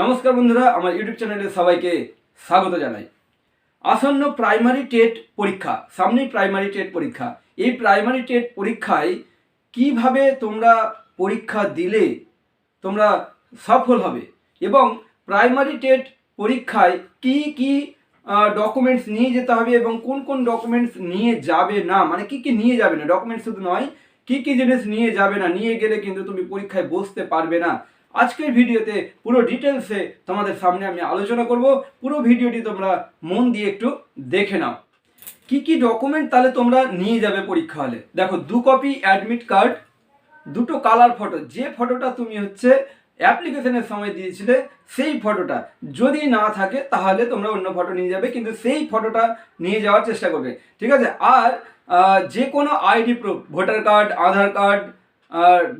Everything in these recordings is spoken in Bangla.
নমস্কার বন্ধুরা, আমার ইউটিউব চ্যানেলে সবাইকে স্বাগত জানাই। আসন্ন প্রাইমারি টেট পরীক্ষা, সামনেই প্রাইমারি টেট পরীক্ষা। এই প্রাইমারি টেট পরীক্ষায় কীভাবে তোমরা পরীক্ষা দিলে তোমরা সফল হবে এবং প্রাইমারি টেট পরীক্ষায় কি কি ডকুমেন্টস নিয়ে যেতে হবে এবং কোন কোন ডকুমেন্টস নিয়ে যাবে না? মানে কি কি নিয়ে যাবে না? ডকুমেন্টস শুধু নয়, কি কি জিনিস নিয়ে যাবে না? নিয়ে গেলে কিন্তু তুমি পরীক্ষায় বসতে পারবে না। আজকের ভিডিওতে পুরো ডিটেলসে তোমাদের সামনে আমি আলোচনা করব। পুরো ভিডিওটি তোমরা মন দিয়ে একটু দেখে নাও। কি কি ডকুমেন্ট তাহলে তোমরা নিয়ে যাবে পরীক্ষা হলে? দেখো, দু কপি অ্যাডমিট কার্ড দুটো কালার ফটো যে ফটোটা তুমি হচ্ছে অ্যাপ্লিকেশনের সময় দিয়েছিলে, সেই ফটোটা যদি না থাকে, তাহলে তোমরা অন্য ফটো নিয়ে যাবে, কিন্তু সেই ফটোটা নিয়ে যাওয়ার চেষ্টা করবে। ঠিক আছে? আর যে কোনো ID proof voter card Aadhaar card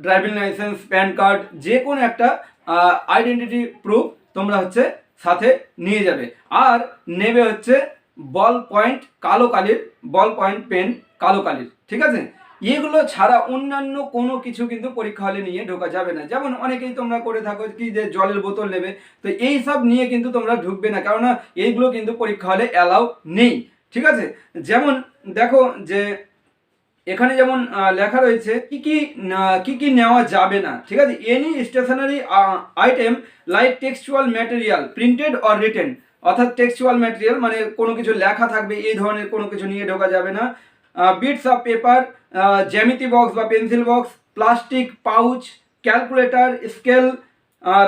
driving licence PAN card যে কোনো একটা আইডেন্টিটি প্রুফ তোমরা হচ্ছে সাথে নিয়ে যাবে। আর নেবে হচ্ছে বল পয়েন্ট কালো কালির বল পয়েন্ট পেন কালো কালির, ঠিক আছে? এগুলো ছাড়া অন্যান্য কোনো কিছু কিন্তু পরীক্ষা হলে নিয়ে ঢোকা যাবে না। যেমন অনেকেই তোমরা করে থাকো কি যে জলের বোতল নেবে, তো এই সব নিয়ে কিন্তু তোমরা ঢুকবে না, কেননা এইগুলো কিন্তু পরীক্ষা হলে অ্যালাউ নেই, ঠিক আছে? যেমন দেখো যে এখানে যেমন লেখা রয়েছে কি কি কি কি নেওয়া যাবে না। ঠিক আছে? Any stationery item like textual material printed or written অর্থাৎ টেক্সচুয়াল ম্যাটেরিয়াল মানে কোনো কিছু লেখা থাকবে, এই ধরনের কোনো কিছু নিয়ে ঢোকা যাবে না। বিটস অফ পেপার জ্যামিতি বক্স বা pencil box plastic pouch calculator scale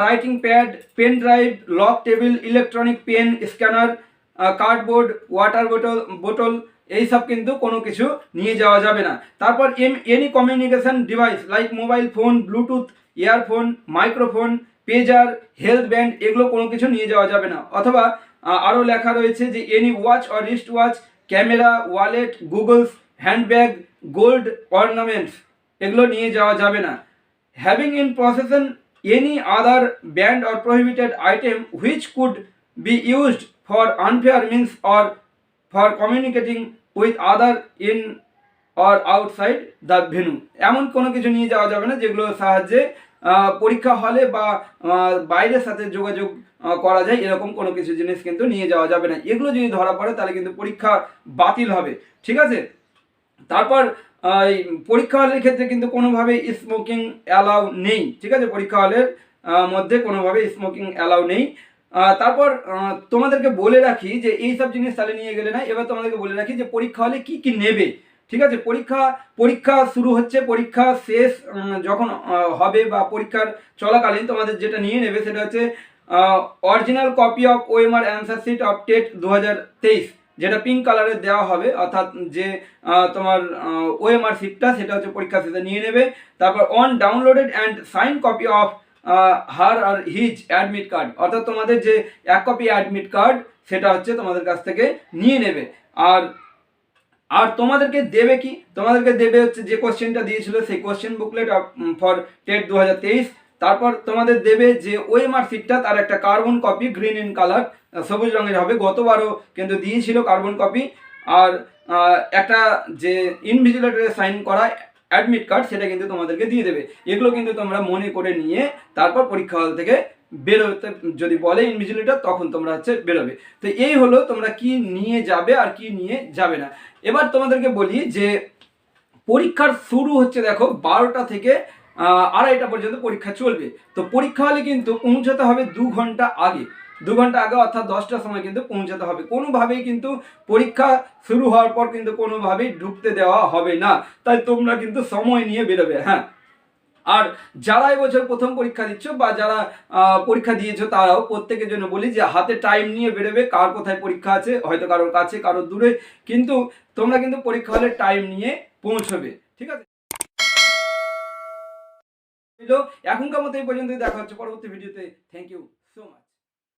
writing pad pen drive lock table electronic pen scanner cardboard water bottle bottle এইসব কিন্তু কোনো কিছু নিয়ে যাওয়া যাবে না। তারপর M any communication device like mobile phone Bluetooth earphone microphone pager health band এগুলো কোনো কিছু নিয়ে যাওয়া যাবে না। অথবা আরও লেখা রয়েছে যে any watch or wrist watch camera wallet goggles handbag gold ornaments এগুলো নিয়ে যাওয়া যাবে না। Having in possession any other band or prohibited item which could be used for unfair means or for communicating with other in or outside the venue. এমন কোনো কিছু নিয়ে যাওয়া যাবে না যেগুলোর সাহায্যে পরীক্ষা হলে বা বাইরের সাথে যোগাযোগ করা যায়, এরকম কোনো কিছু জিনিস কিন্তু নিয়ে যাওয়া যাবে না। এগুলো যদি ধরা পড়ে তাহলে কিন্তু পরীক্ষা বাতিল হবে। ঠিক আছে? তারপর পরীক্ষা হলের ক্ষেত্রে কিন্তু কোনোভাবে স্মোকিং অ্যালাউ নেই। ঠিক আছে? পরীক্ষা হলের মধ্যে কোনোভাবে স্মোকিং অ্যালাউ নেই। তারপর তোমাদেরকে বলে রাখি যে এই সব জিনিস তাহলে নিয়ে গেলে না, এবার তোমাদেরকে বলে রাখি যে পরীক্ষা হলে কি কি নেবে, ঠিক আছে? পরীক্ষা পরীক্ষা শুরু হচ্ছে, পরীক্ষা শেষ যখন হবে বা পরীক্ষার চলাকালীন তোমাদের যেটা নিয়ে নেবে সেটা হচ্ছে original copy of OMR answer sheet of TET দু হাজার তেইশ, যেটা পিঙ্ক কালারের দেওয়া হবে, অর্থাৎ যে তোমার ওএমআর শিটটা সেটা হচ্ছে পরীক্ষা শেষে নিয়ে নেবে। তারপর on downloaded and sign copy of her or his admit card অর্থাৎ তোমাদের যে এক কপি অ্যাডমিট কার্ড সেটা হচ্ছে তোমাদের কাছ থেকে নিয়ে নেবে। আর আর তোমাদেরকে দেবে কি? তোমাদেরকে দেবে হচ্ছে যে কোশ্চেনটা দিয়েছিল, সেই কোশ্চেন বুকলেট ফর টেট দু হাজার তেইশ। তারপর তোমাদের দেবে যে ওএমআর সিটটা তার একটা carbon copy green in colour সবুজ রঙের হবে। গতবারও কিন্তু দিয়েছিল কার্বন কপি আর একটা যে ইনভিজিলেটরে সাইন করা অ্যাডমিট কার্ড সেটা কিন্তু তোমাদেরকে দিয়ে দেবে। এগুলো কিন্তু তোমরা মনে করে নিয়ে তারপর পরীক্ষা হল থেকে বেরোতে, যদি বলে ইনভিজিলেটর তখন তোমরা হচ্ছে বেরোবে। তো এই হলো তোমরা কি নিয়ে যাবে আর কি নিয়ে যাবে না। এবার তোমাদেরকে বলি যে, পরীক্ষার শুরু হচ্ছে দেখো বারোটা থেকে আড়াইটা পর্যন্ত পরীক্ষা চলবে। তো পরীক্ষা হলে কিন্তু পৌঁছাতে হবে দু ঘণ্টা আগে। দু ঘণ্টা আগে অর্থাৎ দশটার সময় কিন্তু পৌঁছাতে হবে। কোনোভাবেই কিন্তু পরীক্ষা শুরু হওয়ার পর কিন্তু কোনোভাবেই ঢুকতে দেওয়া হবে না। তাই তোমরা কিন্তু সময় নিয়ে বেরোবে হ্যাঁ। আর যারা এবছর প্রথম পরীক্ষা দিচ্ছ বা যারা পরীক্ষা দিয়েছ তারাও প্রত্যেকের জন্য বলি যে হাতে টাইম নিয়ে বেরোবে, কার কোথায় পরীক্ষা আছে, হয়তো কারোর কাছে, কারোর দূরে। কিন্তু তোমরা কিন্তু পরীক্ষা হলে টাইম নিয়ে পৌঁছবে, ঠিক আছে? এখনকার মতো এই পর্যন্তই। দেখা হচ্ছে পরবর্তী ভিডিওতে। Thank you so much